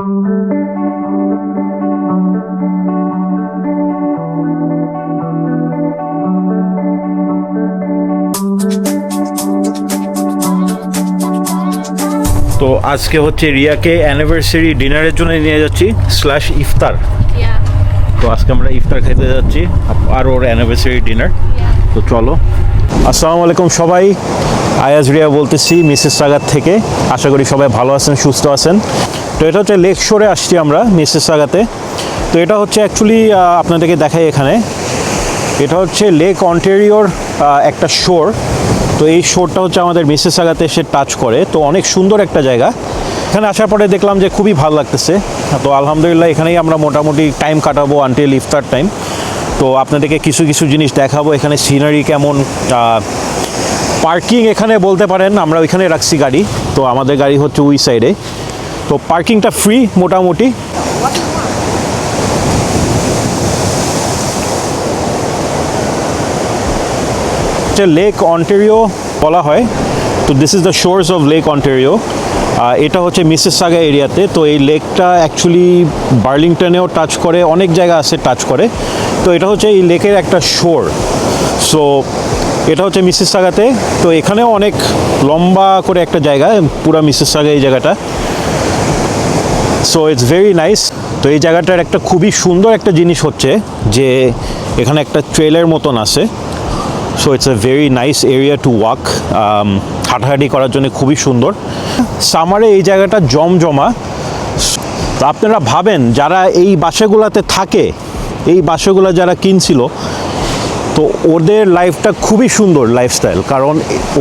তো আজকে হচ্ছে রিয়াকে অ্যানিভার্সারি ডিনারের জন্য নিয়ে যাচ্ছি স্ল্যাশ ইফতার। তো আজকে আমরা ইফতার খেতে যাচ্ছি আর ওর অ্যানিভার্সারি ডিনার তো চলো। আসসালামু আলাইকুম সবাই। আয়াজ রিয়া বলতেছি মিসেস সাগার থেকে। আশা করি সবাই ভালো আছেন সুস্থ আছেন। তো এটা হচ্ছে লেক শোরে আসছি আমরা মিসেস সাগাতে। তো এটা হচ্ছে অ্যাকচুয়ালি আপনাদেরকে দেখাই এখানে। এটা হচ্ছে লেক অন্টেরিওর একটা শোর। তো এই শোরটা হচ্ছে আমাদের মিসেস সাগাতে এসে টাচ করে। তো অনেক সুন্দর একটা জায়গা। এখানে আসার পরে দেখলাম যে খুবই ভালো লাগতেছে। তো আলহামদুলিল্লাহ এখানেই আমরা মোটামুটি টাইম কাটাবো আনটিল ইফতার টাইম তো আপনাদেরকে কিছু কিছু জিনিস দেখাবো। এখানে সিনারি কেমন পার্কিং এখানে বলতে পারেন, আমরা ওইখানে রাখছি গাড়ি। তো আমাদের গাড়ি হচ্ছে ওই সাইডে তো পার্কিংটা ফ্রি মোটামুটি। লেক অন্টেরিও বলা হয়, তো this is the shores of Lake Ontario এটা হচ্ছে মিসেস সাগা এরিয়াতে তো এই লেকটা অ্যাকচুয়ালি বার্লিংটনেও টাচ করে, অনেক জায়গা আছে টাচ করে। তো এটা হচ্ছে এই লেকের একটা শোর সো এটা হচ্ছে মিসেস সাগাতে তো এখানেও অনেক লম্বা করে একটা জায়গা, পুরা মিসেস সাগা এই জায়গাটা। সো ইটস ভেরি নাইস তো এই জায়গাটার একটা খুবই সুন্দর একটা জিনিস হচ্ছে যে এখানে একটা ট্রেলের মতন আছে। So it's a very nice area to walk হাঁটাহাঁটি করার জন্য খুবই সুন্দর। সামারে এই জায়গাটা জমজমা। তো আপনারা ভাবেন, যারা এই বাসাগুলোতে থাকে, এই বাসাগুলো যারা কিনছিল, তো ওদের লাইফটা খুবই সুন্দর লাইফস্টাইল কারণ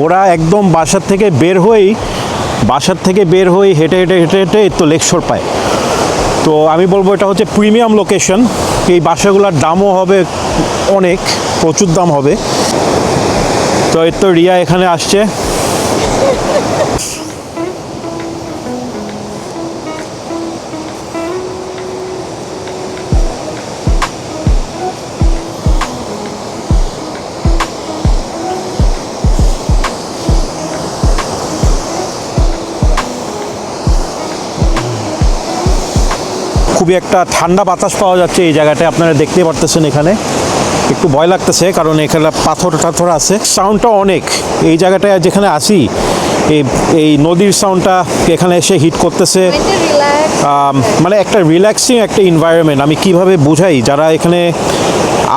ওরা একদম বাসার থেকে বের হয়েই বাসার থেকে বের হয়ে হেঁটে হেঁটে হেঁটে হেঁটে তো লেকশোর পায়। তো আমি বলব এটা হচ্ছে প্রিমিয়াম লোকেশন এই বাসাগুলোর দামও হবে অনেক, প্রচুর দাম হবে। তো এর তো রিয়া এখানে আসছে। খুবই একটা ঠান্ডা বাতাস পাওয়া যাচ্ছে এই জায়গাটায় আপনারা দেখতে পারতেছেন এখানে। একটু ভয় লাগতেছে কারণ এখানে পাথর টাথর আছে। সাউন্ডটা অনেক। এই জায়গাটায় যেখানে আসি এই এই নদীর সাউন্ডটা এখানে এসে হিট করতেছে। মানে একটা রিল্যাক্সিং একটা এনভায়রনমেন্ট আমি কীভাবে বুঝাই? যারা এখানে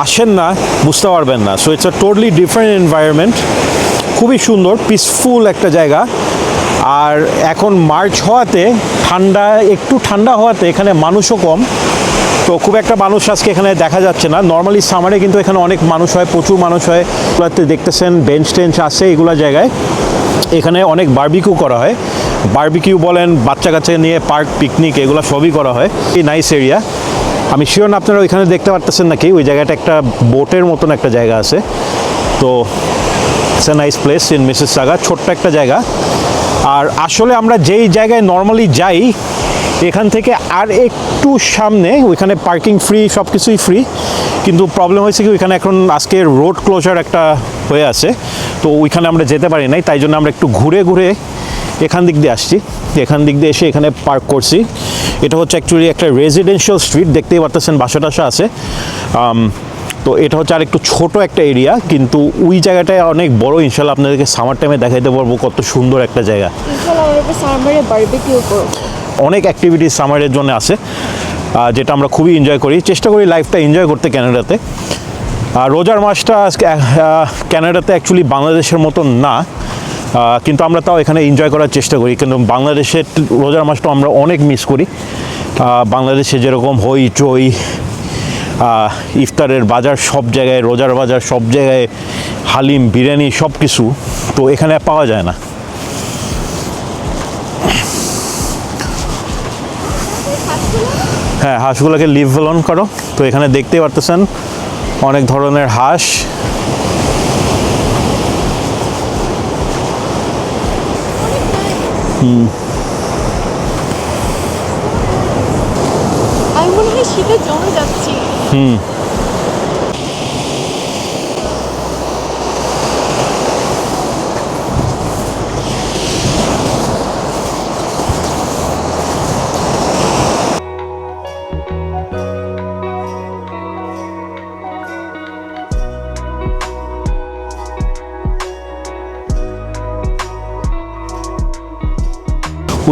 আসেন না বুঝতে পারবেন না। So it's a totally different environment খুবই সুন্দর পিসফুল একটা জায়গা। আর এখন মার্চ হওয়াতে ঠান্ডা, একটু ঠান্ডা হওয়াতে এখানে মানুষও কম। তো খুব একটা মানুষ আজকে এখানে দেখা যাচ্ছে না। নর্মালি সামারে কিন্তু এখানে অনেক মানুষ হয়, প্রচুর মানুষ হয়। এগুলোতে দেখতেছেন বেঞ্চ টেঞ্চ আছে এগুলো জায়গায়। এখানে অনেক বার্বিকিউ করা হয়। বার্বিকিউ বলেন, বাচ্চা কাচ্চা নিয়ে পার্ক পিকনিক এগুলো সবই করা হয়। এই নাইস এরিয়া আমি শিওর না আপনারা ওইখানে দেখতে পারতেছেন নাকি? ওই জায়গাটা একটা বোটের মতন একটা জায়গা আছে। তো it's a nice place in Mississauga ছোট্ট একটা জায়গা। আর আসলে আমরা যেই জায়গায় নর্মালি যাই, এখান থেকে আর একটু সামনে, ওইখানে পার্কিং ফ্রি সব কিছুই ফ্রি কিন্তু প্রবলেম হয়েছে কি, ওইখানে এখন আজকে রোড ক্লোজার একটা হয়ে আছে, তো ওইখানে আমরা যেতে পারি নাই, তাই জন্য আমরা একটু ঘুরে ঘুরে এখান দিক দিয়ে আসছি, এখান দিক দিয়ে এসে এখানে পার্ক করছি। এটা হচ্ছে অ্যাকচুয়ালি একটা রেজিডেন্সিয়াল স্ট্রিট দেখতেই পারতেছেন বাসা টাসা আছে তো এটা হচ্ছে আর একটু ছোট একটা এরিয়া কিন্তু ওই জায়গাটায় অনেক বড় ইনশাল্লাহ আপনাদেরকে সামার টাইমে দেখাইতে পারব কত সুন্দর একটা জায়গা। অনেক অ্যাক্টিভিটি সামারের জন্য আছে যেটা আমরা খুবই এনজয় করি। চেষ্টা করি লাইফটা এনজয় করতে ক্যানাডাতে আর রোজার মাসটা আজকে ক্যানাডাতে অ্যাকচুয়ালি বাংলাদেশের মতন না কিন্তু আমরা তাও এখানে এনজয় করার চেষ্টা করি। কিন্তু বাংলাদেশের রোজার মাসটা আমরা অনেক মিস করি। বাংলাদেশে যেরকম হই চই ইফতারের বাজার সব জায়গায়, রোজার বাজার সব জায়গায়, হালিম, বিরিয়ানি সব কিছু তো এখানে পাওয়া যায় না। হ্যাঁ হাঁসগুলোকে লিভ ভলন করো। তো এখানে দেখতেই পারতেছেন অনেক ধরনের হাঁস। হুম। আমি মনে হয় শীতে জমে যাচ্ছি। হুম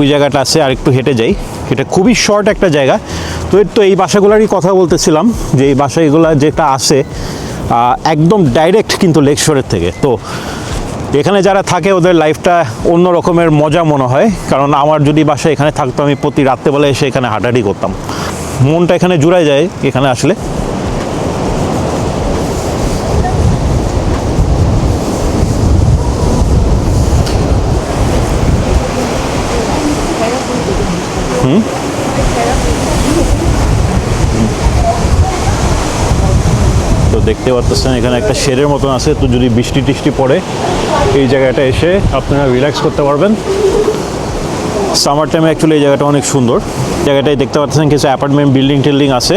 ওই জায়গাটা আছে, আর একটু হেঁটে যাই। এটা খুবই শর্ট একটা জায়গা। তো এর তো এই বাসাগুলোরই কথা বলতেছিলাম, যে এই বাসাগুলো যেটা আছে একদম ডাইরেক্ট কিন্তু লেক শোরের থেকে। তো এখানে যারা থাকে, ওদের লাইফটা অন্য রকমের মজা মনে হয়। কারণ আমার যদি বাসা এখানে থাকতো, আমি প্রতি রাত্রেবেলায় এসে এখানে হাঁটাহাঁটি করতাম। মনটা এখানে জুড়ায় যায়, এখানে আসলে। তো দেখতে পাচ্ছেন এখানে একটা শেডের মতন আছে। তো যদি বৃষ্টি টিষ্টি পড়ে, এই জায়গাটা এসে আপনারা রিল্যাক্স করতে পারবেন। সামার টাইমে অ্যাকচুয়ালি এই জায়গাটা অনেক সুন্দর। জায়গাটায় দেখতে পাচ্ছেন কিছু অ্যাপার্টমেন্ট বিল্ডিং টিল্ডিং আছে।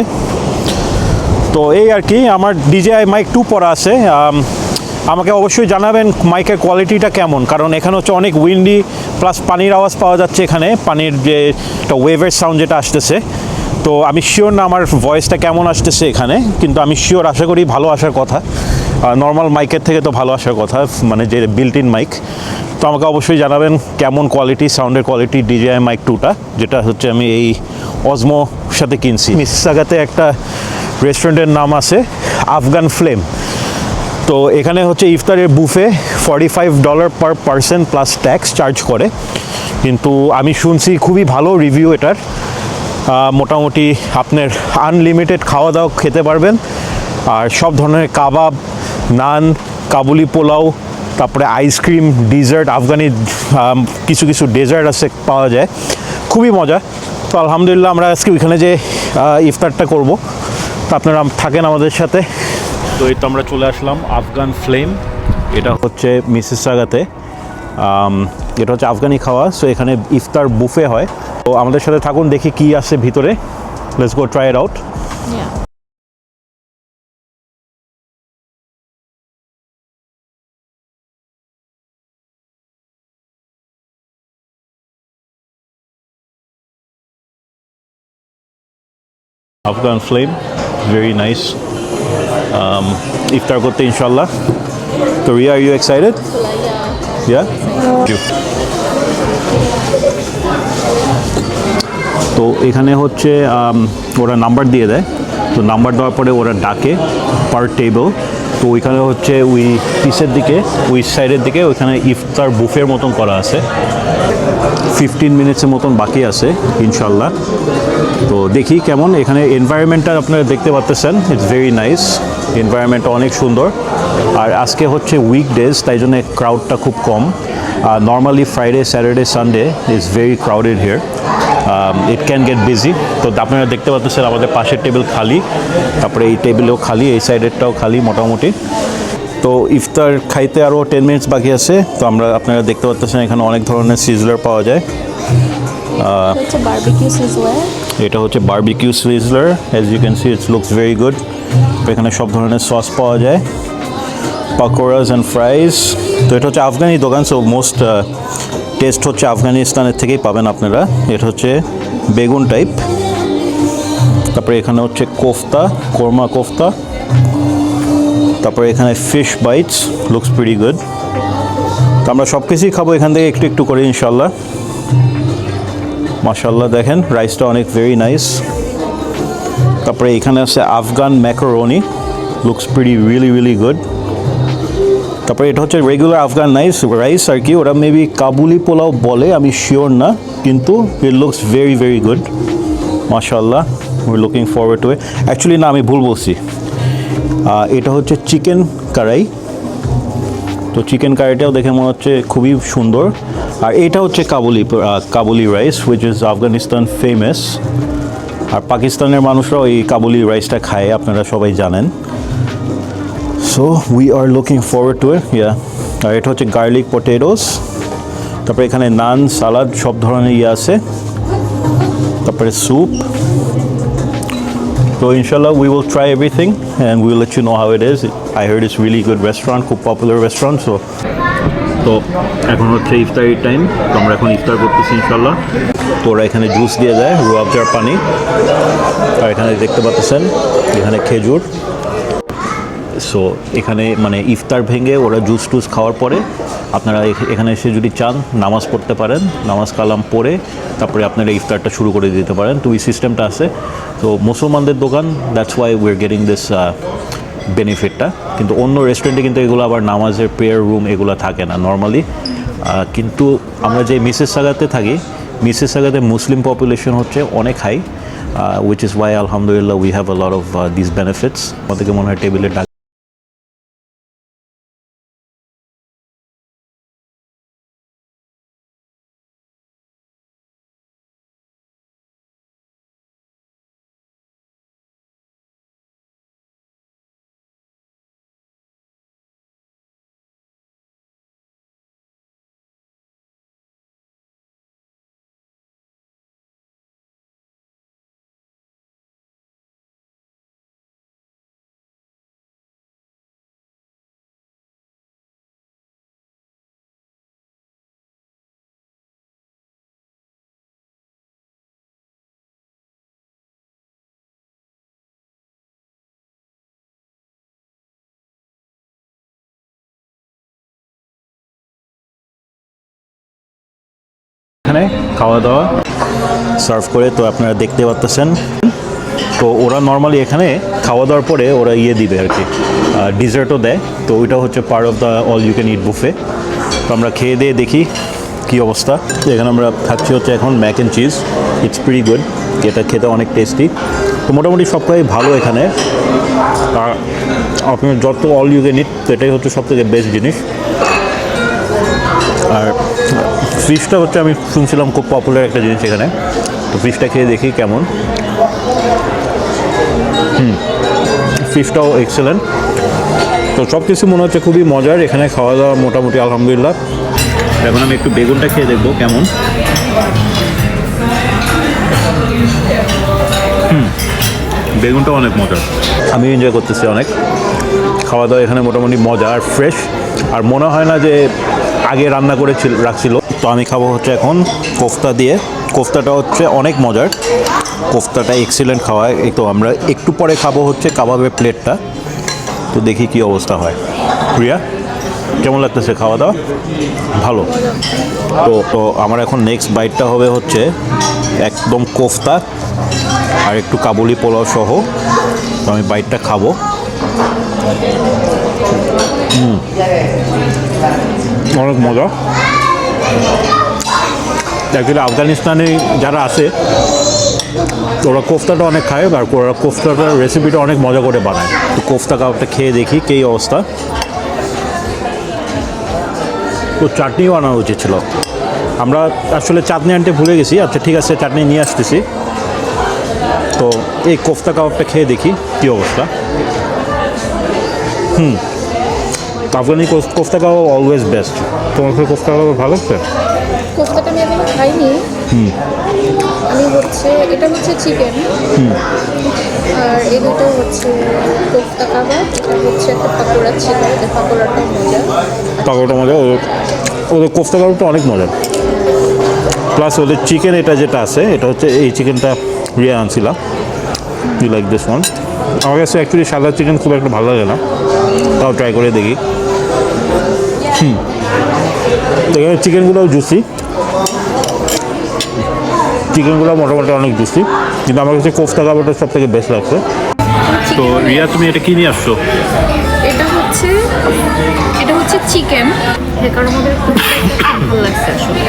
তো এই আর কি, আমার ডিজিআই মাইক টু পরা আছে। আমাকে অবশ্যই জানাবেন মাইকের কোয়ালিটিটা কেমন, কারণ এখানে হচ্ছে অনেক উইন্ডি প্লাস পানির আওয়াজ পাওয়া যাচ্ছে এখানে, পানির যে একটা ওয়েভের সাউন্ড যেটা আসতেছে। তো আমি শিওর না আমার ভয়েসটা কেমন আসতেছে এখানে, কিন্তু আমি শিওর আশা করি ভালো আসার কথা। নর্মাল মাইকের থেকে তো ভালো আসার কথা মানে যে বিল্ট ইন মাইক তো আমাকে অবশ্যই জানাবেন কেমন কোয়ালিটি সাউন্ডের কোয়ালিটি ডিজিআই মাইক টুটা যেটা হচ্ছে আমি এই অজমো সাথে কিনছি। মিসসাগাতে একটা রেস্টুরেন্টের নাম আছে, আফগান ফ্লেম। তো এখানে হচ্ছে ইফতারের buffet forty five dollar per person plus tax charge করে। কিন্তু আমি শুনছি খুবই ভালো রিভিউ এটার। মোটামুটি আপনার আনলিমিটেড খাওয়া দাওয়া খেতে পারবেন। আর সব ধরনের কাবাব, নান, কাবুলি পোলাও, তারপরে আইসক্রিম ডিজার্ট আফগানি কিছু কিছু ডেজার্ট আছে পাওয়া যায়। খুবই মজা। তো আলহামদুলিল্লাহ আমরা আজকে ওইখানে যে ইফতারটা করব। তো আপনারা থাকেন আমাদের সাথে। তো এই তো আমরা চলে আসলাম আফগান ফ্লেম। এটা হচ্ছে মিসেস সাগাতে এটা হচ্ছে আফগানি খাওয়া সো এখানে ইফতার বুফে হয়। তো আমাদের সাথে থাকুন দেখি কি আছে ভিতরে। Let's go try it out. Afghan Flame very nice ইফতার করতে ইনশাল্লাহ তো Riya are you excited yeah তো এখানে হচ্ছে আম, ওরা নাম্বার দিয়ে দেয়। তো নাম্বার দেওয়ার পরে ওরা ডাকে পার টেবিল তো ওইখানে হচ্ছে ওই পিসের দিকে ওই সাইডের দিকে ওইখানে ইফতার বুফের মতন করা আছে। ফিফটিন মিনিটসের মতন বাকি আছে ইনশাল্লাহ তো দেখি কেমন এখানে এনভায়রনমেন্টটা আপনারা দেখতে পাচ্তেছেন ইটস ভেরি নাইস এনভায়রনমেন্টটা অনেক সুন্দর। আর আজকে হচ্ছে উইকডেজ তাই জন্য ক্রাউডটা খুব কম। Normally Friday Saturday Sunday is very crowded here it can get busy তো আপনারা দেখতে পাচ্ছেন আমাদের পাশের টেবিল খালি তারপরে এই টেবিলেও খালি এই সাইডেরটাও খালি মোটামুটি। তো ইফতার খাইতে আরও টেন মিনিটস বাকি আছে তো আমরা আপনারা দেখতে পাচ্ছেন এখানে অনেক ধরনের সিজলার পাওয়া যায়। এটা হচ্ছে barbecue sizzler as you can see it's looks very good এখানে সব ধরনের সস পাওয়া যায়। পাকোড়াস অ্যান্ড ফ্রাইস তো এটা হচ্ছে আফগানি দোকান সো মোস্ট টেস্ট হচ্ছে আফগানিস্তানের থেকেই পাবেন আপনারা। এটা হচ্ছে বেগুন টাইপ তারপরে এখানে হচ্ছে কোফতা, কোরমা কোফতা। তারপরে এখানে fish bites looks pretty good তো আমরা সব কিছুই খাব এখান থেকে একটু একটু করে ইনশাল্লাহ মাশাল্লাহ দেখেন রাইসটা অনেক ভেরি নাইস তারপরে এখানে আছে Afghan macaroni looks pretty really really good তারপরে এটা হচ্ছে রেগুলার আফগান নাইস রাইস আর কি, ওরা মেবি কাবুলি পোলাও বলে, আমি শিওর না, কিন্তু it looks very very good মাশাল্লাহ we looking forward to actually না, আমি ভুল বলছি। এটা হচ্ছে চিকেন কারাই। তো চিকেন কারিটাও দেখে মনে হচ্ছে খুবই সুন্দর। আর এটা হচ্ছে Kabuli Kabuli rice which is Afghanistan famous আর পাকিস্তানের মানুষরা ওই কাবুলি রাইসটা খায়, আপনারা সবাই জানেন। So we are looking forward to yeah আর এটা হচ্ছে গার্লিক পটেটোস তারপরে এখানে নান সালাদ সব ধরনের ইয়ে আছে। তারপরে স্যুপ তো ইনশাল্লাহ we will try everything and will let you know how it is I heard it's really good restaurant খুব পপুলার রেস্টুরেন্ট সো তো এখন হচ্ছে ইফতারির টাইম তো আমরা এখন ইফতার করতেছি ইনশাল্লাহ তো ওরা এখানে জুস দিয়ে দেয় রুয়াবজার পানি। আর এখানে দেখতে পাচ্ছেন, এখানে খেজুর। সো এখানে মানে ইফতার ভেঙে ওরা জুস টুস খাওয়ার পরে আপনারা এখানে এসে যদি চান, নামাজ পড়তে পারেন, নামাজ কালাম পড়ে তারপরে আপনারা ইফতারটা শুরু করে দিতে পারেন। তো এই সিস্টেমটা আছে। তো মুসলমানদের দোকান that's why we are getting this বেনিফিটটা কিন্তু অন্য রেস্টুরেন্টে কিন্তু এগুলো আবার নামাজের প্রেয়ার রুম এগুলো থাকে না নর্মালি কিন্তু আমরা যে মিসেস সাগাতে থাকি মিসেস সাগাতে মুসলিম পপুলেশন হচ্ছে অনেক হাই উইচ ইজ ওয়াই আলহামদুলিল্লাহ we have a lot of this benefits আমাদেরকে মনে হয় টেবিলে এখানে খাওয়া দাওয়া সার্ভ করে তো আপনারা দেখতে পাচ্তেছেন তো ওরা নর্মালি এখানে খাওয়া দাওয়ার পরে ওরা ইয়ে দিবে আর কি ডিজার্টও দেয়। তো ওইটা হচ্ছে part of the all you can eat buffet তো আমরা খেয়ে দিয়ে দেখি কী অবস্থা। এখানে আমরা খাচ্ছি হচ্ছে এখন mac and cheese it's pretty good এটা খেতে অনেক টেস্টি তো মোটামুটি সবটাই ভালো এখানে। আর আপনি যত অল ইউ ক্যান ইট তো এটাই হচ্ছে সব থেকে বেস্ট জিনিস। ফিশটা হচ্ছে আমি শুনছিলাম খুব পপুলার একটা জিনিস এখানে। তো ফিশটা খেয়ে দেখি কেমন। হুম, ফিশটাও এক্সেলেন্ট তো সব কিছু মনে হচ্ছে খুবই মজার, এখানে খাওয়া দাওয়া মোটামুটি আলহামদুলিল্লাহ। এখন আমি একটু বেগুনটা খেয়ে দেখব কেমন। হুম, বেগুনটা অনেক মজার। আমি এনজয় করতেছি অনেক। খাওয়া দাওয়া এখানে মোটামুটি মজা আর ফ্রেশ আর মনে হয় না যে আগে রান্না করে ছিল- রাখছিল। তো আমি খাব হচ্ছে এখন কোফতা দিয়ে। কোফতাটা হচ্ছে অনেক মজার। কোফতাটা এক্সিলেন্ট খাওয়ায়। এই তো আমরা একটু পরে খাব হচ্ছে কাবাবের প্লেটটা। তো দেখি কি অবস্থা হয়। প্রিয়া, কেমন লাগতেছে খাওয়া দাওয়া? ভালো। তো তো আমার এখন নেক্সট বাইটটা হবে হচ্ছে একদম কোফতা আর একটু কাবুলি পোলাও সহ। তো আমি বাইটটা খাব। অনেক মজা। অ্যাকচুয়ালি আফগানিস্তানে যারা আছে, ওরা কোফতাটা অনেক খায়, আর ওরা কোফতাটার রেসিপিটা অনেক মজা করে বানায়। তো কোফতা কাবাবটা খেয়ে দেখি কী অবস্থা। তো চাটনিও বানানো উচিত ছিল। আমরা আসলে চাটনি আনতে ভুলে গেছি। আচ্ছা ঠিক আছে, চাটনি নিয়ে আসতেছি। তো এই কোফতা কাবাবটা খেয়ে দেখি কী অবস্থা। হুম। আফগানি কোফ- কোফতা কাবাব অলওয়েজ বেস্ট তোমার কাছে কোফতা কাবাব ভালো লাগছে কোফতাটা আমি এখনও খাইনি। আমি হচ্ছে এটা হচ্ছে চিকেন আর এই দুটো হচ্ছে কোফতা কাবাব এটা হচ্ছে একটা পাকোড়া ছিল এটা পাকোড়াটা মজা। পাকোড়াটা মজা ওদের ওদের কোফতা কাবাবটা অনেক মজা প্লাস ওদের চিকেন এটা যেটা আছে এটা হচ্ছে এই চিকেনটা রিয়া আনছিলাম। ইউ লাইক দিস ওয়ান আমার কাছে অ্যাকচুয়ালি সাদা চিকেন খুব একটা ভালো লাগে না। তাও ট্রাই করে দেখি। হুম। এখানে চিকেনগুলোও জুসি চিকেনগুলো মোটামুটি অনেক জুসি কিন্তু আমার কাছে কোফতা কাবাবটা সব থেকে বেস্ট লাগছে। তো রিয়া তুমি এটা কি নিয়ে আসছো? এটা হচ্ছে এটা হচ্ছে চিকেন। কারণ আমাদের ভালো লাগছে আসলে।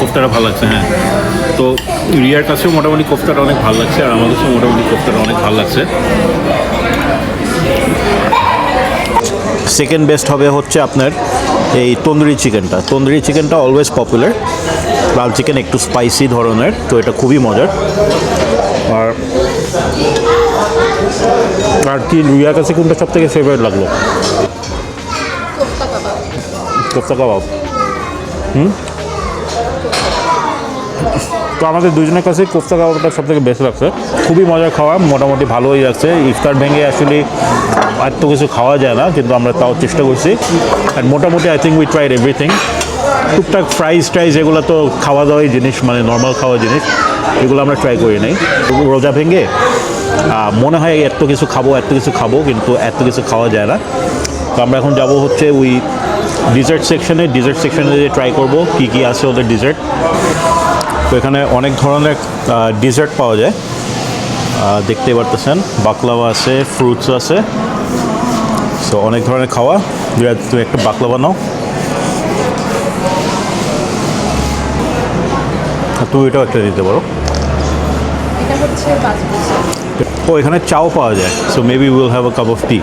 কোফতাটা ভালো লাগছে হ্যাঁ। তো রিয়ার কাছেও মোটামুটি কোফতাটা অনেক ভালো লাগছে আর আমার কাছেও মোটামুটি কোফতাটা অনেক ভালো লাগছে। সেকেন্ড বেস্ট হবে হচ্ছে আপনার এই তন্দুরি চিকেনটা। তন্দুরি চিকেনটা অলওয়েজ পপুলার লাল চিকেন একটু স্পাইসি ধরনের তো এটা খুবই মজার। আর আর কি রিয়ার কাছে কোনটা সব থেকে ফেভারিট লাগল কোপ্তা কাবাব। হুম? তো আমাদের দুজনের কাছে কোফতা কাবাবটা সব থেকে বেস্ট লাগছে। খুবই মজার খাওয়া, মোটামুটি ভালোই লাগছে। ইফতার ভেঙে অ্যাকচুয়ালি এত কিছু খাওয়া যায় না, কিন্তু আমরা তাও চেষ্টা করছি। অ্যান্ড মোটামুটি I think we tried everything টুকটাক ফ্রাইজ ট্রাইজ এগুলো তো খাওয়া দাওয়াই জিনিস মানে নর্মাল খাওয়া জিনিস। এগুলো আমরা ট্রাই করি নাই। রোজা ভেঙে মনে হয় এত কিছু খাব, এত কিছু খাব, কিন্তু এত কিছু খাওয়া যায় না। তো আমরা এখন যাব হচ্ছে ওই ডিজার্ট সেকশনে ডিজার্ট সেকশনে ট্রাই করব, কী কী আছে ওদের ডিজার্ট তো এখানে অনেক ধরনের ডিজার্ট পাওয়া যায়। আহ, দেখতেই পারতেছেন বাকলাওয়া আছে ফ্রুটস আছে। সো অনেক ধরনের খাওয়া। তুই একটা বাকলাওয়া নাও তুমি এটাও একটা দিতে পারো। ও এখানে চাও পাওয়া যায়। So maybe will have a cup of tea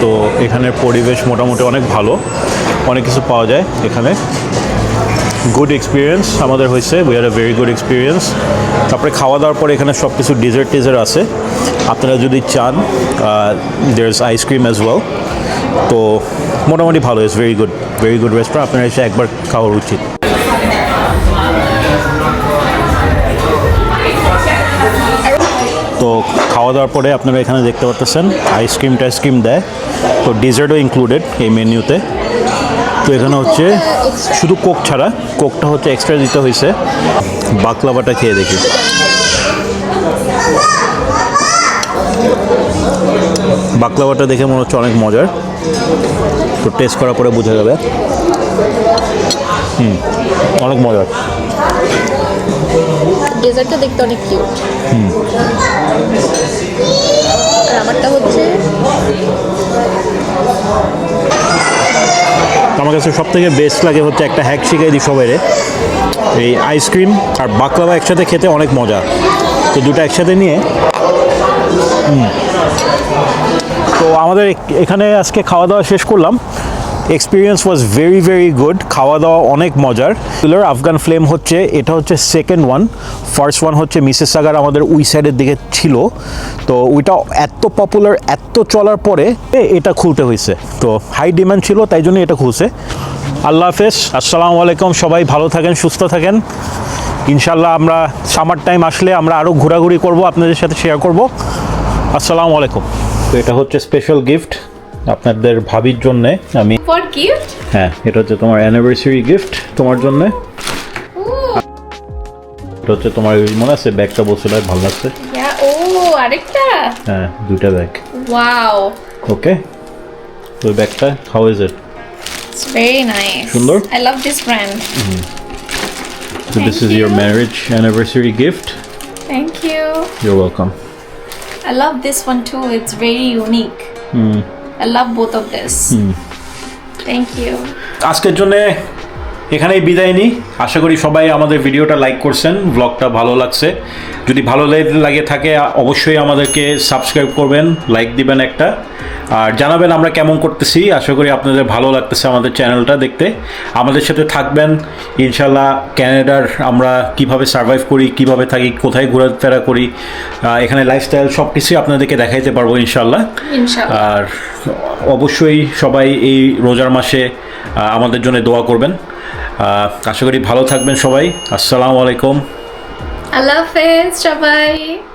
তো এখানের পরিবেশ মোটামুটি অনেক ভালো। অনেক কিছু পাওয়া যায় এখানে। গুড এক্সপিরিয়েন্স আমাদের হয়েছে। We are a very good experience তারপরে খাওয়া দাওয়ার পরে এখানে সব কিছু ডিজার্ট টিজার্ট আছে। আপনারা যদি চান there is ice cream as well তো মোটামুটি ভালো। Is very good very good restaurant আপনারা এসে একবার খাওয়া উচিত। তো খাওয়া দাওয়ার পরে আপনারা এখানে দেখতে পাচ্ছেন আইসক্রিম টাইসক্রিম দেয়। তো ডেজার্টও ইনক্লুডেড এই মেনুতে। তো এখানে হচ্ছে শুধু কোক ছাড়া কোকটা হচ্ছে এক্সট্রা দিতে হয়েছে। বাকলাভাটা খেয়ে দেখি। বাকলাভাটা দেখে মনে হচ্ছে অনেক মজার। তো টেস্ট করার পরে বোঝা যাবে। হুম, অনেক মজার। ডেজার্টটা দেখতে অনেক কিউট আর আমারটা হচ্ছে আমার কাছে সব থেকে বেস্ট লাগে হচ্ছে একটা হ্যাক শিখাই দিই সবাইরে। এই আইসক্রিম আর বাকলাভা একসাথে খেতে অনেক মজা। তো দুটো একসাথে নিয়ে। তো আমাদের এখানে আজকে খাওয়া দাওয়া শেষ করলাম। Experience was very very good খাওয়া দাওয়া অনেক মজার। পিলার আফগান ফ্লেম হচ্ছে, এটা হচ্ছে সেকেন্ড ওয়ান ফার্স্ট ওয়ান হচ্ছে মিসেস সাগার আমাদের উই সাইডের দিকে ছিল। তো ওইটা এত পপুলার এত চলার পরে এটা খুলতে হয়েছে। তো হাই ডিমান্ড ছিল, তাই জন্য এটা খুলছে। আল্লাহ হাফেজ, আসসালামু আলাইকুম, সবাই ভালো থাকেন, সুস্থ থাকেন। ইনশাল্লাহ আমরা সামার টাইম আসলে আমরা আরও ঘোরাঘুরি করব, আপনাদের সাথে শেয়ার করব। আসসালামু আলাইকুম। তো এটা হচ্ছে স্পেশাল গিফট আপনাদের ভাবির জন্যে আমি ফর গিফট হ্যাঁ এটা হচ্ছে তোমার অ্যানিভার্সারি গিফট তোমার জন্য এটা হচ্ছে তোমার ওই মনে আছে ব্যাগটা বলছিল ভালো লাগছে ও আরেকটা হ্যাঁ দুইটা ব্যাগ ওয়াও ওকে তো ওই ব্যাগটা how is it It's very nice. সুন্দর? I love this brand. So this Thank is your you. marriage anniversary gift. Thank you. You're welcome. I love this one too. It's very unique. I love both of this. Thank you. আজকের জন্য এখানেই বিদায় নিই আশা করি সবাই আমাদের ভিডিওটা like করছেন ব্লগটা ভালো লাগছে যদি ভালো লাগে থাকে অবশ্যই আমাদেরকে সাবস্ক্রাইব করবেন লাইক দিবেন একটা। আর জানাবেন আমরা কেমন করতেছি। আশা করি আপনাদের ভালো লাগতেছে আমাদের চ্যানেলটা দেখতে। আমাদের সাথে থাকবেন। ইনশাল্লাহ ক্যানাডার আমরা কীভাবে সার্ভাইভ করি কীভাবে থাকি কোথায় ঘোরাফেরা করি এখানে লাইফস্টাইল সব কিছুই আপনাদেরকে দেখাইতে পারব ইনশাল্লাহ আর অবশ্যই সবাই এই রোজার মাসে আমাদের জন্য দোয়া করবেন। আশা করি ভালো থাকবেন সবাই। আসসালামু আলাইকুম। Allah Hafiz, Shabai.